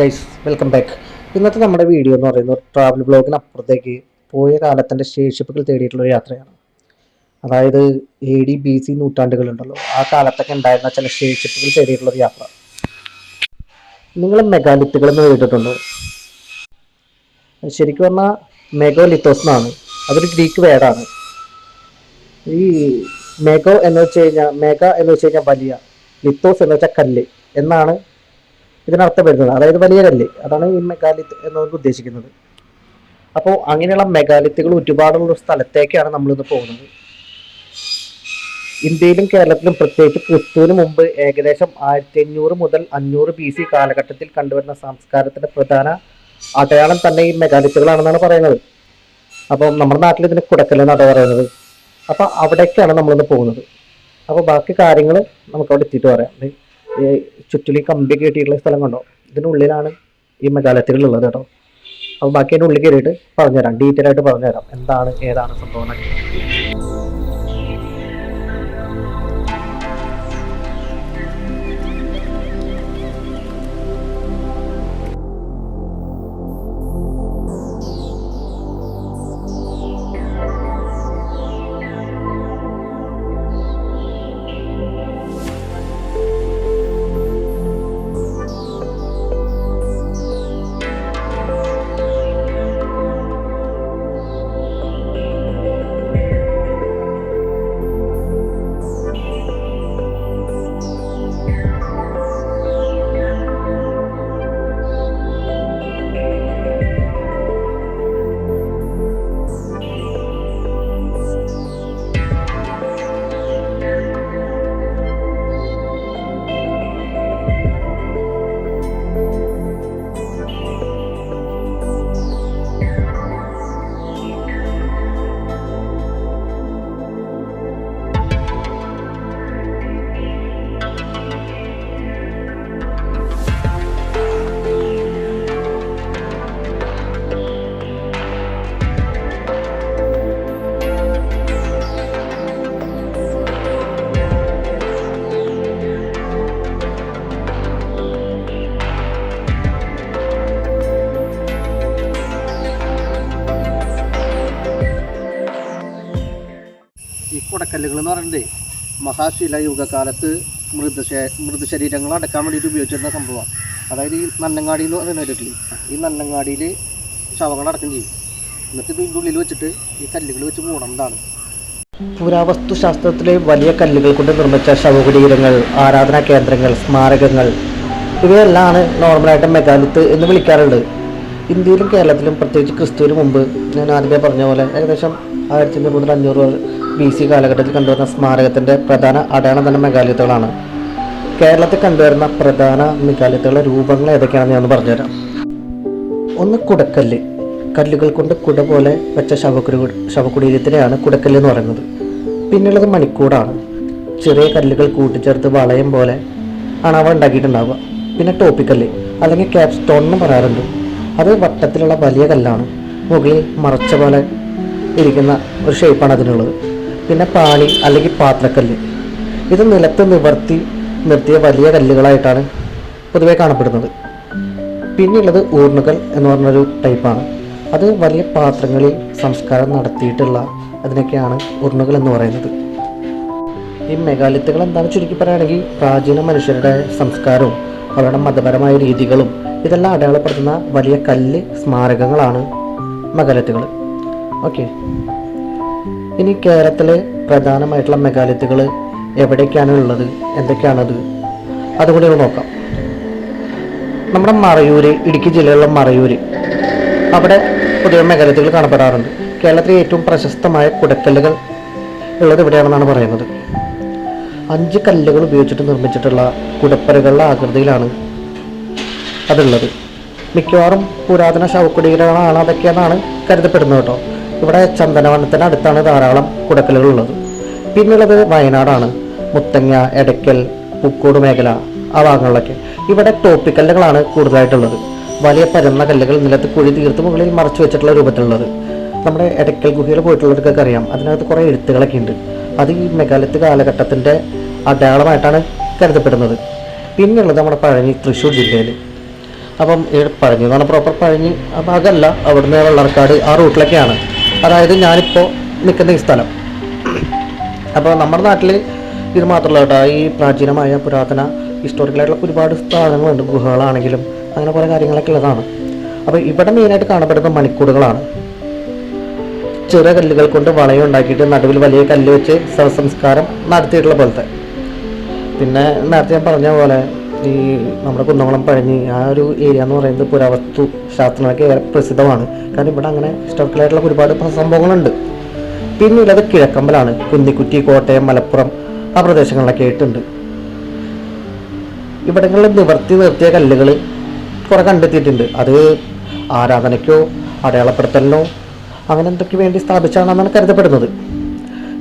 Guys welcome back ഇന്നത്തെ നമ്മുടെ video എന്ന് പറയുന്നത് ട്രാവൽ ബ്ലോഗിന് അപ്പുറത്തേക്ക് പോയ കാലത്തിന്റെ ശേഷിപ്പുകൾ തേടിയിട്ടുള്ള യാത്രയാണ്. അതായത് എ ഡി ബി സി നൂറ്റാണ്ടുകളുണ്ടല്ലോ. ആ കാലത്തൊക്കെ ഉണ്ടായിരുന്ന ചില ശേഷിപ്പുകൾ തേടിയിട്ടുള്ള യാത്ര. നിങ്ങൾ മെഗാലിത്തുകൾ എന്ന് കേട്ടിട്ടുണ്ടോ ശരിക്കും പറഞ്ഞാൽ മെഗോലിത്തോസ് എന്നാണ്. അതൊരു ഗ്രീക്ക് വേർഡാണ് ഈ മെഗോ എന്ന് വെച്ച് കഴിഞ്ഞാൽ മെഗ എന്ന് വെച്ച് കഴിഞ്ഞാൽ വലിയ ലിത്തോസ് എന്ന് വെച്ചാൽ കല്ല് എന്നാണ് ഇതിനർത്ഥം വരുന്നത് അതായത് വലിയ കല്ല്. അതാണ് ഈ മെഗാലിത്ത് എന്നവർക്ക് ഉദ്ദേശിക്കുന്നത്. അപ്പോൾ അങ്ങനെയുള്ള മെഗാലിത്തുകൾ ഒരുപാടുള്ള ഒരു സ്ഥലത്തേക്കാണ് നമ്മളിന്ന് പോകുന്നത്. ഇന്ത്യയിലും കേരളത്തിലും പ്രത്യേകിച്ച് ക്രിസ്തുവിന് മുമ്പ് ഏകദേശം ആയിരത്തി അഞ്ഞൂറ് മുതൽ അഞ്ഞൂറ് ബി സി കാലഘട്ടത്തിൽ കണ്ടുവരുന്ന സംസ്കാരത്തിന്റെ പ്രധാന അടയാളം തന്നെ ഈ മെഗാലിത്തുകളാണെന്നാണ് പറയുന്നത്. അപ്പം നമ്മുടെ നാട്ടിൽ ഇതിന് കുടക്കല്ലെന്നാണ് പറയുന്നത്. അപ്പോൾ അവിടേക്കാണ് നമ്മളിന്ന് പോകുന്നത്. അപ്പോൾ ബാക്കി കാര്യങ്ങൾ നമുക്ക് അവിടെ എത്തിയിട്ട് പറയാം. ചുറ്റിലും കമ്പി കെട്ടിയിട്ടുള്ള സ്ഥലം കണ്ടോ? ഇതിനുള്ളിലാണ് ഈ മെഗാലയത്തിലുള്ളത് കേട്ടോ. അപ്പോൾ ബാക്കി അതിന്റെ ഉള്ളിൽ കയറിയിട്ട് പറഞ്ഞുതരാം. ഡീറ്റെയിൽ ആയിട്ട് പറഞ്ഞുതരാം. എന്താണ് ഏതാണ് സംഭവം എന്നൊക്കെ. ഈ കുടക്കല്ലുകൾ എന്ന് പറയുന്നത് മഹാശില യുഗകാലത്ത് മൃതശേ മൃതശരീരങ്ങൾ അടക്കാൻ വേണ്ടിയിട്ട് ഉപയോഗിച്ചിരുന്ന സംഭവമാണ് അതായത് ഈ നന്നങ്ങാടി എന്ന് പറയുന്ന കേട്ടിട്ടില്ലേ ഈ നന്നങ്ങാടിയിൽ ശവങ്ങൾ അടക്കം ചെയ്യും. എന്നിട്ട് ഇതിന്റെ ഉള്ളിൽ വെച്ചിട്ട് ഈ കല്ലുകൾ വെച്ച് മൂടുന്നതാണ് പുരാവസ്തു ശാസ്ത്രത്തിലെ വലിയ കല്ലുകൾ കൊണ്ട് നിർമ്മിച്ച ശവകുടീരങ്ങൾ ആരാധനാ കേന്ദ്രങ്ങൾ സ്മാരകങ്ങൾ ഇവയെല്ലാമാണ് നോർമലായിട്ട് മെഗാലിത്ത് എന്ന് വിളിക്കാറുണ്ട്. ഇന്ത്യയിലും കേരളത്തിലും പ്രത്യേകിച്ച് ക്രിസ്തുവിന് മുമ്പ് ഞാൻ ആദ്യമേ പറഞ്ഞ പോലെ ഏകദേശം ആയിരത്തി അഞ്ഞൂറ് മുതൽ അഞ്ഞൂറ് ബി സി കാലഘട്ടത്തിൽ കണ്ടുവരുന്ന സ്മാരകത്തിന്റെ പ്രധാന അടയാളം തന്നെ മെഗാലിത്തുകളാണ് കേരളത്തിൽ കണ്ടുവരുന്ന പ്രധാന മെഗാലിത്തുകളുടെ രൂപങ്ങൾ ഏതൊക്കെയാണെന്ന് ഞാൻ പറഞ്ഞുതരാം. ഒന്ന് കുടക്കല്ല്. കല്ലുകൾ കൊണ്ട് കുട പോലെ വെച്ച ശവക്കുരു ശവകുടീരത്തിനെയാണ് കുടക്കല്ല് എന്ന് പറയുന്നത്. പിന്നുള്ളത് മണിക്കൂടാണ്. ചെറിയ കല്ലുകൾ കൂട്ടിച്ചേർത്ത് വളയം പോലെ ആണ് അവ ഉണ്ടാക്കിയിട്ടുണ്ടാവുക. പിന്നെ ടോപ്പിക്കല്ല് അല്ലെങ്കിൽ ക്യാപ് സ്റ്റോൺ എന്ന് പറയാറുണ്ട്. അത് വട്ടത്തിലുള്ള വലിയ കല്ലാണ് മുകളിൽ മറച്ച പോലെ ഇരിക്കുന്ന ഒരു ഷേപ്പാണ് അതിനുള്ളത്. പിന്നെ പാണി അല്ലെങ്കിൽ പാത്രക്കല്ല് ഇത് നിലത്ത് നിവർത്തി നിർത്തിയ വലിയ കല്ലുകളായിട്ടാണ് പൊതുവേ കാണപ്പെടുന്നത്. പിന്നെയുള്ളത് ഊർണുകൾ എന്ന് പറഞ്ഞൊരു ടൈപ്പാണ്. അത് വലിയ പാത്രങ്ങളിൽ സംസ്കാരം നടത്തിയിട്ടുള്ള അതിനൊക്കെയാണ് ഊർണുകൾ എന്ന് പറയുന്നത്. ഈ മെഗാലിത്തുകൾ എന്താണെന്ന് ചുരുക്കി പറയുകയാണെങ്കിൽ പ്രാചീന മനുഷ്യരുടെ സംസ്കാരവും അവരുടെ മതപരമായ രീതികളും ഇതെല്ലാം അടയാളപ്പെടുത്തുന്ന വലിയ കല്ല് സ്മാരകങ്ങളാണ് മെഗാലിത്തുകൾ. ഓക്കെ. ഇനി കേരളത്തിലെ പ്രധാനമായിട്ടുള്ള മെഗാലിത്തുകൾ എവിടേക്കാണ് ഉള്ളത്? എന്തൊക്കെയാണത്? അതുകൂടി ഒന്ന് നോക്കാം. നമ്മുടെ മറയൂര് ഇടുക്കി ജില്ലയിലുള്ള മറയൂര് അവിടെ പൊതുവെ മെഗാലിത്തുകൾ കാണപ്പെടാറുണ്ട്. കേരളത്തിലെ ഏറ്റവും പ്രശസ്തമായ കുടക്കല്ലുകൾ ഉള്ളത് ഇവിടെയാണെന്നാണ് പറയുന്നത്. അഞ്ച് കല്ലുകൾ ഉപയോഗിച്ചിട്ട് നിർമ്മിച്ചിട്ടുള്ള കുടപ്പറകളുടെ ആകൃതിയിലാണ് അതുള്ളത്. മിക്കവാറും പുരാതന ശവക്കുടീരങ്ങളാണ് അതൊക്കെയെന്നാണ് കരുതപ്പെടുന്നത് കേട്ടോ. ഇവിടെ ചന്ദനവനത്തിന് അടുത്താണ് ധാരാളം കുടക്കലുകൾ ഉള്ളത് പിന്നുള്ളത് വയനാടാണ്. മുത്തങ്ങ എടയ്ക്കൽ പൂക്കോട് മേഖല ആ ഭാഗങ്ങളിലൊക്കെ. ഇവിടെ ടോപ്പിക്കല്ലുകളാണ് കൂടുതലായിട്ടുള്ളത്. വലിയ പരന്ന കല്ലുകൾ നിലത്ത് കുഴി തീർത്ത് മുകളിൽ മറച്ചു വെച്ചിട്ടുള്ള രൂപത്തിലുള്ളത്. നമ്മുടെ എടയ്ക്കൽ ഗുഹയിൽ പോയിട്ടുള്ളവർക്കൊക്കെ അറിയാം. അതിനകത്ത് കുറേ എഴുത്തുകളൊക്കെ ഉണ്ട്. അത് ഈ മെഗാലത്ത് കാലഘട്ടത്തിന്റെ അടയാളമായിട്ടാണ് കരുതപ്പെടുന്നത്. പിന്നെയുള്ളത് നമ്മുടെ പഴനി തൃശ്ശൂർ ജില്ലയിൽ അപ്പം പഴഞ്ഞി എന്ന് പറഞ്ഞാൽ പ്രോപ്പർ പഴഞ്ഞി അപ്പം അതല്ല അവിടുന്ന് വെള്ളർക്കാട് ആ റൂട്ടിലൊക്കെയാണ്. അതായത് ഞാനിപ്പോൾ നിൽക്കുന്ന ഈ സ്ഥലം. അപ്പോൾ നമ്മുടെ നാട്ടിൽ ഇത് മാത്രമല്ല കേട്ടോ ഈ പ്രാചീനമായ പുരാതന ഹിസ്റ്റോറിക്കലായിട്ടുള്ള ഒരുപാട് സ്ഥാനങ്ങളുണ്ട് ഗുഹകളാണെങ്കിലും അങ്ങനെ കുറേ കാര്യങ്ങളൊക്കെ ഉള്ളതാണ്. അപ്പോൾ ഇവിടെ മെയിനായിട്ട് കാണപ്പെടുന്ന മണിക്കൂടുകളാണ് ചെറിയ കല്ലുകൾ കൊണ്ട് വളയം ഉണ്ടാക്കിയിട്ട് നടുവിൽ വലിയ കല്ല് വെച്ച് ശവസംസ്കാരം നടത്തിയിട്ടുള്ള പോലത്തെ. പിന്നെ നേരത്തെ ഞാൻ പറഞ്ഞ പോലെ ഈ നമ്മുടെ കുന്നംകുളം പഴഞ്ഞി ആ ഒരു ഏരിയ എന്ന് പറയുന്നത് പുരാവസ്തു ശാസ്ത്രങ്ങളൊക്കെ ഏറെ പ്രസിദ്ധമാണ്. കാരണം ഇവിടെ അങ്ങനെ ഹിസ്റ്റോറിക്കലായിട്ടുള്ള ഒരുപാട് സംഭവങ്ങളുണ്ട്. പിന്നുള്ളത് കിഴക്കമ്പലാണ് കുന്നിക്കുറ്റി കോട്ടയം മലപ്പുറം ആ പ്രദേശങ്ങളിലൊക്കെ ആയിട്ടുണ്ട്. ഇവിടങ്ങളിൽ നിവർത്തി നിർത്തിയ കല്ലുകൾ കുറെ കണ്ടെത്തിയിട്ടുണ്ട്. അത് ആരാധനയ്ക്കോ അടയാളപ്പെടുത്തലിനോ അങ്ങനെ എന്തൊക്കെ വേണ്ടി സ്ഥാപിച്ചാണെന്നാണ് കരുതപ്പെടുന്നത്.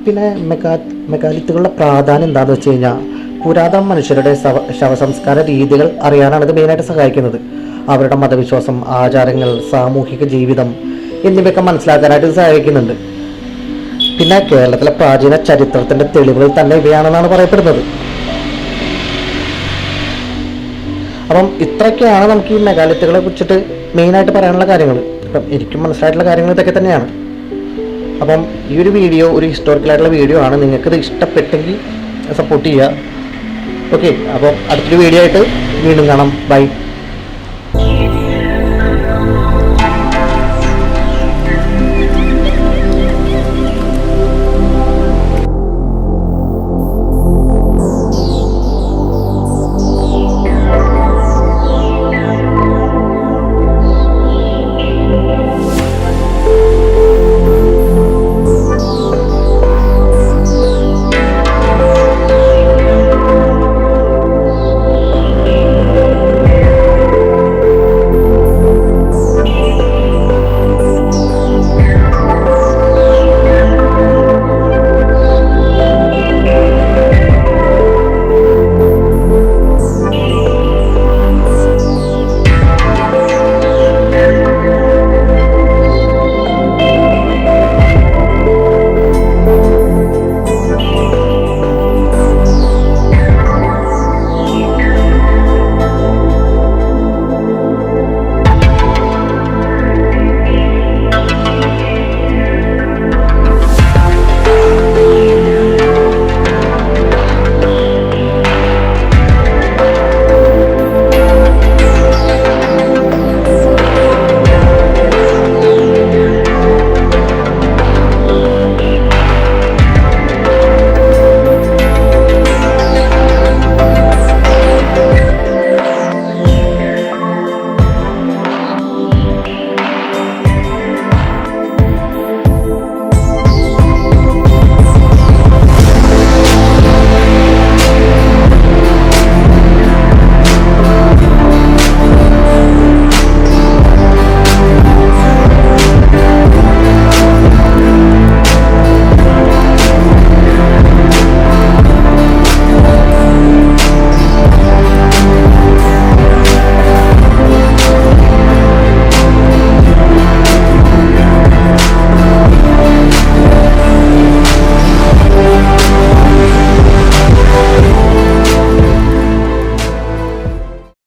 പിന്നെ മെക്കാ മെക്കാലിത്തുകളുടെ പ്രാധാന്യം എന്താണെന്ന് വെച്ച് കഴിഞ്ഞാൽ പുരാതന മനുഷ്യരുടെ ശവസംസ്കാര രീതികൾ അറിയാനാണ് ഇത് മെയിനായിട്ട് സഹായിക്കുന്നത്. അവരുടെ മതവിശ്വാസം ആചാരങ്ങൾ സാമൂഹിക ജീവിതം എന്നിവയൊക്കെ മനസ്സിലാക്കാനായിട്ട് സഹായിക്കുന്നുണ്ട്. പിന്നെ കേരളത്തിലെ പ്രാചീന ചരിത്രത്തിന്റെ തെളിവുകൾ തന്നെ ഇവയാണെന്നാണ് പറയപ്പെടുന്നത്. അപ്പം ഇത്രയൊക്കെയാണ് നമുക്ക് ഈ മെഗാലിത്തുകളെ കുറിച്ചിട്ട് മെയിനായിട്ട് പറയാനുള്ള കാര്യങ്ങൾ. അപ്പം എനിക്കും മനസ്സിലായിട്ടുള്ള കാര്യങ്ങൾ ഇതൊക്കെ തന്നെയാണ്. അപ്പം ഈ ഒരു വീഡിയോ ഒരു ഹിസ്റ്റോറിക്കലായിട്ടുള്ള വീഡിയോ ആണ്. നിങ്ങൾക്കിത് ഇഷ്ടപ്പെട്ടെങ്കിൽ സപ്പോർട്ട് ചെയ്യുക. ഓക്കെ അപ്പോൾ അടുത്തൊരു വീഡിയോ ആയിട്ട് വീണ്ടും കാണാം. ബൈ